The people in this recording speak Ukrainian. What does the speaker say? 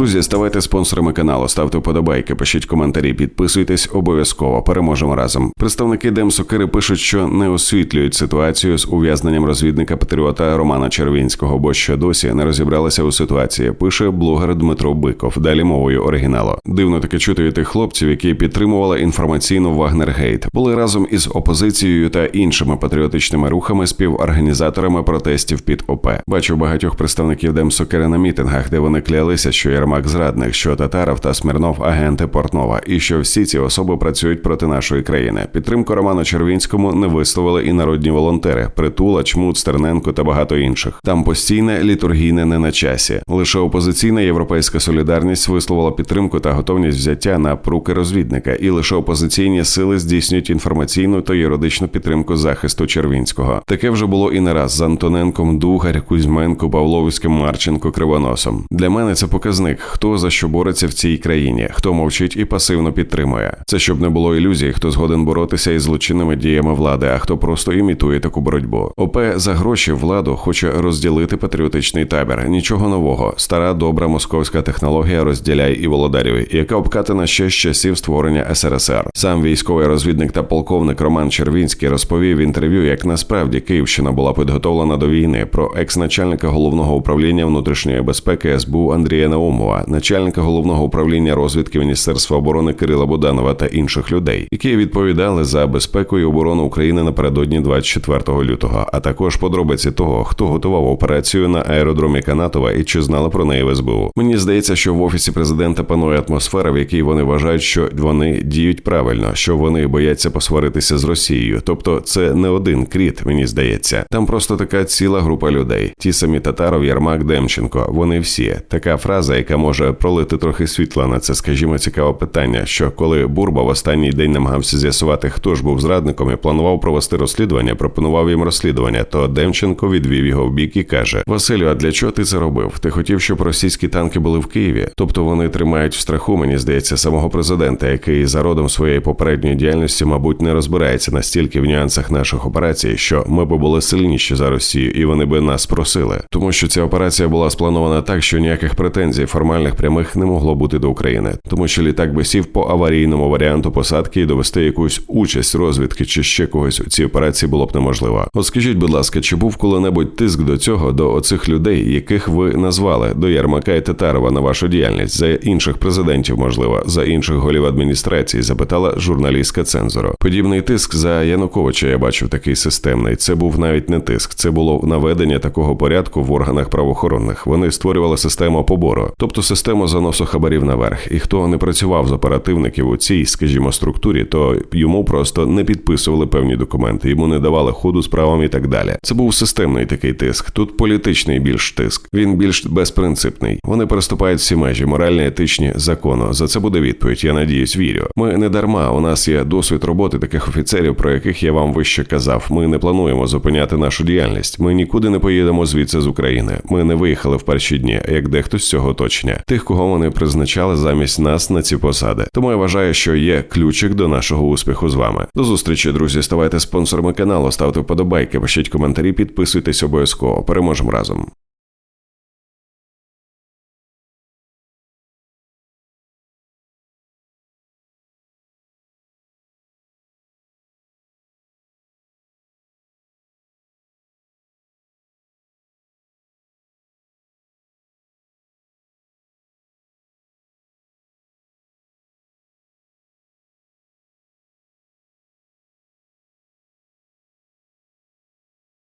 Друзі, ставайте спонсорами каналу, ставте вподобайки, пишіть коментарі, підписуйтесь обов'язково. Переможемо разом. Представники Демсокири пишуть, що не освітлюють ситуацію з ув'язненням розвідника патріота Романа Червінського, бо ще досі не розібралися у ситуації. Пише блогер Дмитро Биков. Далі мовою оригіналу. Дивно таке чути від тих хлопців, які підтримували інформаційну Вагнергейт, були разом із опозицією та іншими патріотичними рухами співорганізаторами протестів під ОП. Бачу багатьох представників Демсокири на мітингах, де вони клялися, що Єрмак зрадник, що Татаров та Смірнов агенти Портнова, і що всі ці особи працюють проти нашої країни. Підтримку Роману Червінському не висловили і народні волонтери Притула, Чмут, Стерненко та багато інших. Там постійне літургійне не на часі. Лише опозиційна європейська солідарність висловила підтримку та готовність взяття на пруки розвідника, і лише опозиційні сили здійснюють інформаційну та юридичну підтримку захисту Червінського. Таке вже було і не раз з Антоненком, Дугар, Кузьменко, Павловським, Марченко, Кривоносом. Для мене це показник, хто за що бореться в цій країні, хто мовчить і пасивно підтримує. Це щоб не було ілюзій, хто згоден боротися із злочинними діями влади, а хто просто імітує таку боротьбу. ОП за гроші владу хоче розділити патріотичний табір. Нічого нового. Стара добра московська технологія розділяй і володарюй, яка обкатана ще з часів створення СРСР. Сам військовий розвідник та полковник Роман Червінський розповів в інтерв'ю, як насправді Київщина була підготовлена до війни про екс-начальника головного управління внутрішньої безпеки СБУ Андрія Наумова, начальника головного управління розвідки Міністерства оборони Кирила Буданова та інших людей, які відповідали за безпеку і оборону України напередодні 24 лютого, а також подробиці того, хто готував операцію на аеродромі Канатова і чи знали про неї в СБУ. Мені здається, що в офісі президента панує атмосфера, в якій вони вважають, що вони діють правильно, що вони бояться посваритися з Росією. Тобто, це не один кріт, мені здається. Там просто така ціла група людей. Ті самі Татаров, Ярмак, Демченко. Вони всі така фраза, яка може пролити трохи світла на це, скажімо, цікаве питання. Що коли Бурба в останній день намагався з'ясувати, хто ж був зрадником і планував провести розслідування, пропонував їм розслідування, то Демченко відвів його в бік і каже: Василю, а для чого ти це робив? Ти хотів, щоб російські танки були в Києві? Тобто вони тримають в страху, мені здається, самого президента, який за родом своєї попередньої діяльності, мабуть, не розбирається настільки в нюансах наших операцій, що ми би були сильніші за Росію, і вони би нас просили, тому що ця операція була спланована так, що ніяких претензій формальних прямих не могло бути до України, тому що літак би сів по аварійному варіанту посадки і довести якусь участь розвідки чи ще когось у цій операції було б неможливо. От скажіть, будь ласка, чи був коли-небудь тиск до цього, до оцих людей, яких ви назвали до Ярмака і Татарова на вашу діяльність за інших президентів, можливо, за інших голів адміністрації? Запитала журналістка цензору. Подібний тиск за Януковича я бачив такий системний. Це був навіть не тиск, це було наведення такого порядку в органах правоохоронних. Вони створювали систему побору, тобто систему заносу хабарів наверх. І хто не працював з оперативників у цій, скажімо, структурі, то йому просто не підписували певні документи, йому не давали ходу справам і так далі. Це був системний такий тиск. Тут політичний більш тиск. Він більш безпринципний. Вони переступають всі межі, моральні, етичні закону. За це буде відповідь. Я надіюсь, вірю. Ми не дарма. У нас є досвід роботи таких офіцерів, про яких я вам вище казав. Ми не плануємо зупиняти нашу діяльність. Ми нікуди не поїдемо звідси з України. Ми не виїхали в перші дні, як дехто з цього оточення. Тих, кого вони призначали замість нас на ці посади. Тому я вважаю, що є ключик до нашого успіху з вами. До зустрічі, друзі. Ставайте спонсорами каналу, ставте вподобайки, пишіть коментарі, підписуйтесь обов'язково. Переможемо разом.